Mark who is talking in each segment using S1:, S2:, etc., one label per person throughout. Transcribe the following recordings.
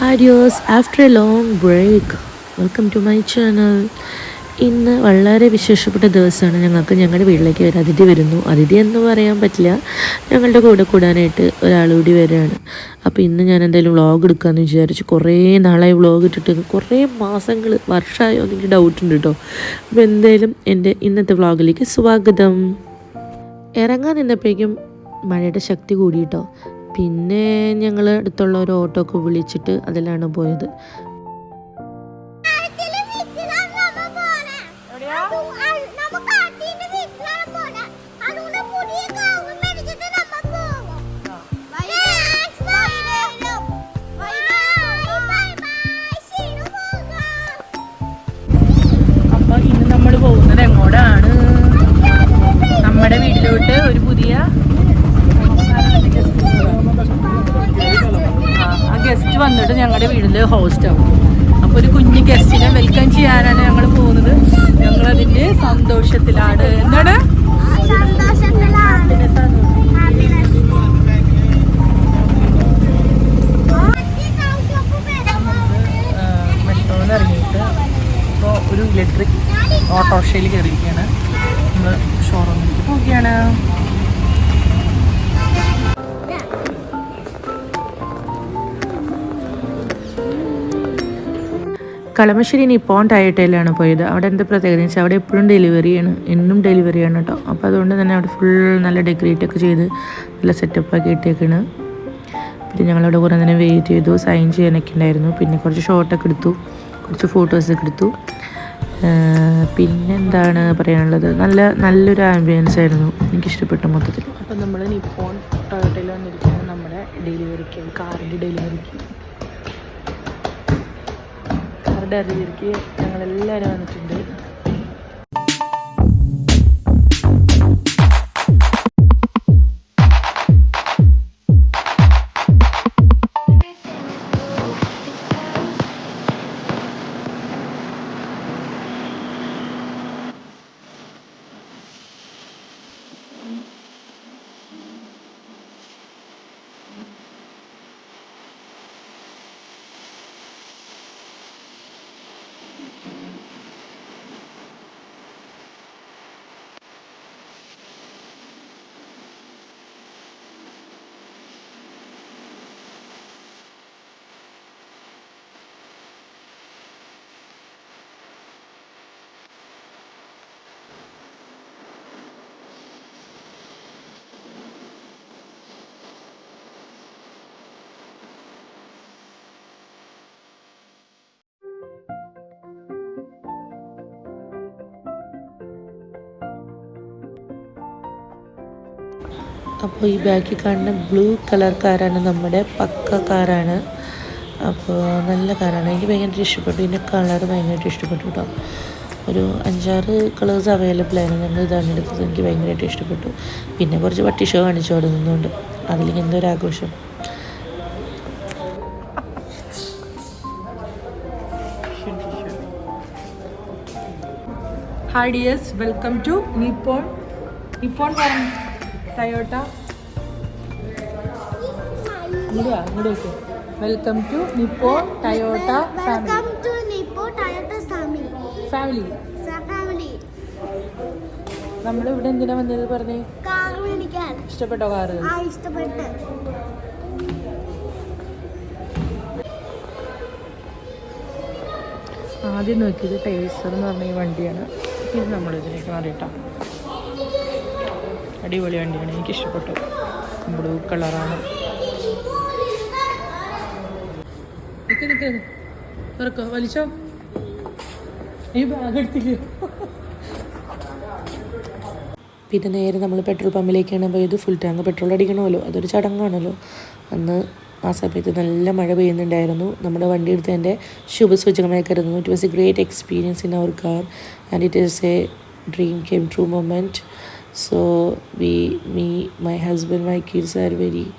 S1: Hi dears after a long break welcome to my channel ഇന്ന് വളരെ വിശേഷപ്പെട്ട ദിവസമാണ്. ഞങ്ങൾക്ക് ഞങ്ങളുടെ വീട്ടിലേക്ക് ഒരു അതിഥി വരുന്നു. അതിഥി എന്ന് പറയാൻ പറ്റില്ല. ഞങ്ങളുടെ കൂടെ കൂടാനായിട്ട് ഒരാൾ കൂടി വരികയാണ്. അപ്പോൾ ഇന്ന് ഞാൻ എന്തായാലും വ്ളോഗ് എടുക്കാമെന്ന് വിചാരിച്ചു. കുറേ നാളായി വ്ളോഗ് ഇട്ടിട്ട്. കുറേ മാസങ്ങൾ വർഷമായോ എന്നെനിക്ക് ഡൗട്ട് ഉണ്ട് കേട്ടോ. അപ്പോൾ എന്തായാലും എന്റെ ഇന്നത്തെ വ്ളോഗിലേക്ക് സ്വാഗതം. ഇറങ്ങാൻ നിന്നപ്പോഴേക്കും മഴയുടെ ശക്തി കൂടിയിട്ടോ പിന്നെ ഞങ്ങൾ അടുത്തുള്ള ഒരു ഓട്ടോക്ക് വിളിച്ചിട്ട് അതിലാണ് പോയത്.
S2: ഞങ്ങളുടെ വീട്ടിൽ ഹോസ്റ്റ് ആവും അപ്പോൾ ഒരു കുഞ്ഞു ഗസ്റ്റിനെ വെൽക്കം ചെയ്യാനാണ് ഞങ്ങൾ പോകുന്നത്. ഞങ്ങളതിന്റെ സന്തോഷത്തിലാണ്. എന്താണ്?
S3: സന്തോഷത്തിലാണ്.
S1: കളമശ്ശേരി നിപ്പോൺ ടയറ്റയിലാണ് പോയത്. അവിടെ എന്താ പ്രത്യേകത വെച്ചാൽ അവിടെ എപ്പോഴും ഡെലിവറിയാണ് എന്നും ഡെലിവറിയാണ് കേട്ടോ. അപ്പോൾ അതുകൊണ്ട് തന്നെ അവിടെ ഫുൾ നല്ല ഡെക്കറേറ്റ് ഒക്കെ ചെയ്ത് നല്ല സെറ്റപ്പ് ആക്കി ഇട്ടേക്കാണ്. പിന്നെ ഞങ്ങളവിടെ കുറേ നേരം വെയിറ്റ് ചെയ്തു. സൈൻ ചെയ്യാനൊക്കെ ഉണ്ടായിരുന്നു. പിന്നെ കുറച്ച് ഷോട്ടൊക്കെ എടുത്തു. കുറച്ച് ഫോട്ടോസൊക്കെ എടുത്തു. പിന്നെന്താണ് പറയാനുള്ളത്? നല്ല നല്ലൊരു ആംബിയൻസ് ആയിരുന്നു. എനിക്ക് എനിക്കിഷ്ടപ്പെട്ടു മൊത്തത്തിൽ.
S2: അപ്പം നമ്മൾ നിപ്പോൺ ടൊയോട്ടയിൽ വന്നിരിക്കുന്നത് നമ്മുടെ ഡെലിവറിക്ക് കാറിന്റെ ഡെലിവറിക്ക് കാറിന്റെ ഡെലിവറിക്ക് ഞങ്ങളെല്ലാവരും വന്നിട്ടുണ്ട്.
S1: അപ്പോൾ ഈ ബാക്കിൽ കാണുന്ന ബ്ലൂ കളർ കാറാണ് നമ്മുടെ പക്ക കാറാണ്. അപ്പോൾ നല്ല കാറാണ്. എനിക്ക് ഭയങ്കര ഇഷ്ടപ്പെട്ടു. ഇതിന്റെ കളർ ഭയങ്കരമായിട്ട് ഇഷ്ടപ്പെട്ടു കേട്ടോ. ഒരു അഞ്ചാറ് കളേഴ്സ് അവൈലബിൾ ആയിരുന്നു. ഞങ്ങൾ ഇതാണ് എടുത്തത്. എനിക്ക് ഭയങ്കരമായിട്ട് ഇഷ്ടപ്പെട്ടു. പിന്നെ കുറച്ച് പട്ടി ഷോ കാണിച്ചു അവിടെ നിന്നുകൊണ്ട്. അതിലേക്ക് എന്തോ ഒരു ആഘോഷം.
S2: Hi dears welcome to Nippon Nippon Toyota. ഇങ്ങോട്ട് വാ, welcome to Nippon Toyota family നമ്മൾ ഇവിടെ എന്തിനാ വന്നത് പറഞ്ഞേ? ഇഷ്ടപ്പെട്ടോ കാറ്?
S3: ഇഷ്ടപ്പെട്ട്.
S2: ആദ്യം നോക്കിയത് ടേസർ എന്ന് പറഞ്ഞ ഈ വണ്ടിയാണ്. ഇത് നമ്മളിതിലേക്ക് മാറിയിട്ടാണ് മാറിയിട്ടാ. അടിപൊളി വണ്ടിയാണ്. എനിക്ക് ഇഷ്ടപ്പെട്ടു ബ്ലൂ കളറാണ്. വലിച്ചോ. ഈ ബാഗ് എടുത്തില്ലേ
S1: പിന്നെ നേരെ നമ്മൾ പെട്രോൾ പമ്പിലേക്കാണ് പോയത്. ഫുൾ ടാങ്ക് പെട്രോൾ അടിക്കണമല്ലോ. അതൊരു ചടങ്ങാണല്ലോ. അന്ന് ആ സമയത്ത് നല്ല മഴ പെയ്യുന്നുണ്ടായിരുന്നു. നമ്മുടെ വണ്ടി എടുത്തതിന്റെ ശുഭസൂചകമായി കരുതുന്നു. It was a great experience in our car and it is a dream came true moment So we, me, my husband, my kids are very,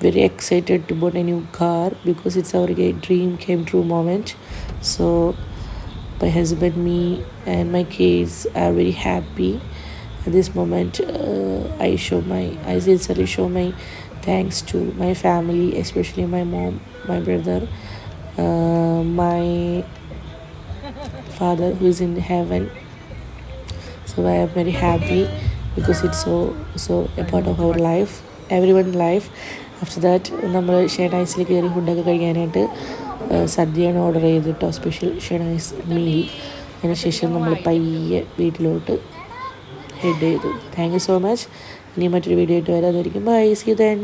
S1: very excited to buy a new car because it's our dream came true moment. So my husband, me, and my kids are very happy. At this moment, uh, I show my, I sincerely show my thanks to my family, especially my mom, my brother, uh, my father who is in heaven so i am very happy because so so a part of our life every one life after that നമ്മൾ ഷെനൈസിൽ കയറി ഫുഡൊക്കെ കഴിക്കാനായിട്ട് സദ്യയാണ് order ചെയ്തിട്ടോ special ഷെനൈസ് meal അതിനുശേഷം നമ്മൾ പയ്യെ വീട്ടിലോട്ട് ഹെഡ് ചെയ്തു. താങ്ക് യു സോ മച്ച് ഇനി മറ്റൊരു വീഡിയോ ആയിട്ട് വരാതായിരിക്കും ബൈ സി ദെൻ